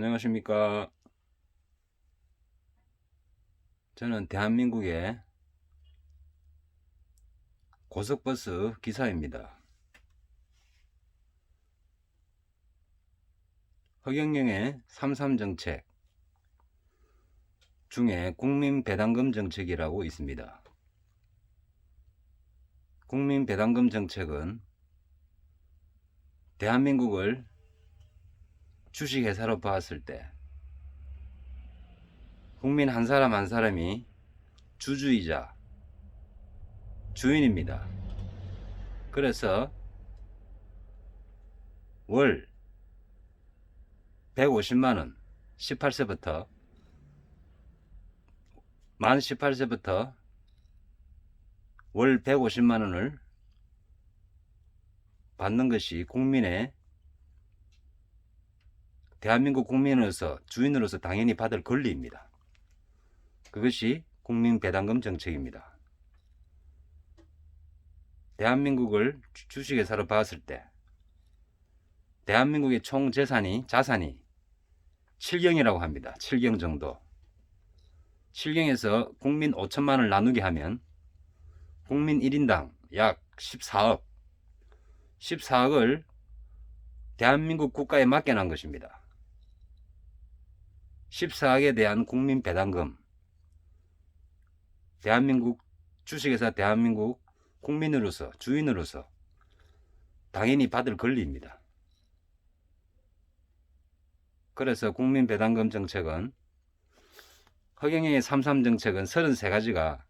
안녕하십니까. 저는 대한민국의 고속버스 기사입니다. 허경영의 33 정책 중에 국민 배당금 정책이라고 있습니다. 국민 배당금 정책은 대한민국을 주식회사로 봤을 때 국민 한 사람 한 사람이 주주이자 주인입니다. 그래서 월 150만원 18세부터 만 18세부터 월 150만원을 받는 것이 국민의 대한민국 국민으로서 주인으로서 당연히 받을 권리입니다. 그것이 국민 배당금 정책입니다. 대한민국을 주- 주식회사로 봤을 때 대한민국의 총 재산이 자산이 7경이라고 합니다. 7경 정도. 7경에서 국민 5천만을 나누게 하면 국민 1인당 약 14억 14억을 대한민국 국가에 맡겨놓은 것입니다. 14억에 대한 국민 배당금 대한민국 주식회사 대한민국 국민으로서 주인으로서 당연히 받을 권리입니다. 그래서 국민 배당금 정책은 허경영의 33 정책은 33가지가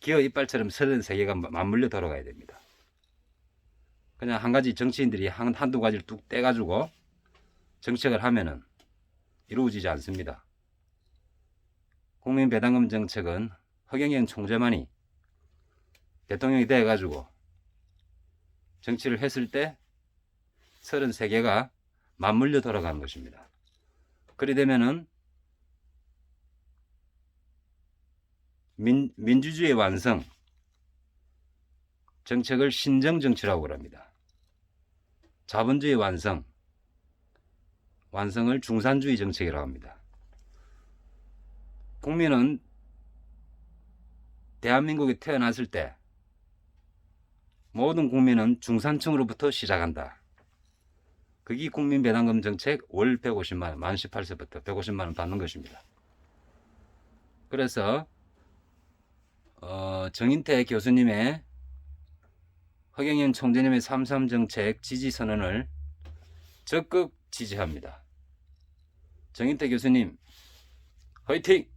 기어 이빨처럼 33개가 맞물려 돌아가야 됩니다. 그냥 한 가지 정치인들이 한, 한두 가지를 뚝 떼가지고 정책을 하면은 이루어지지 않습니다. 국민 배당금 정책은 허경영 총재만이 대통령이 돼가지고 정치를 했을 때 33개가 맞물려 돌아가는 것입니다. 그리 되면은 민, 민주주의 완성 정책을 신정 정치라고 합니다. 자본주의 완성 완성을 중산주의 정책이라고 합니다. 국민은 대한민국에 태어났을 때 모든 국민은 중산층으로부터 시작한다. 그게 국민 배당금 정책 월 150만 원, 만 18세부터 150만 원 받는 것입니다. 그래서 어, 정인태 교수님의 허경영 총재님의 33 정책 지지 선언을 적극 지지합니다. 정인태 교수님, 화이팅!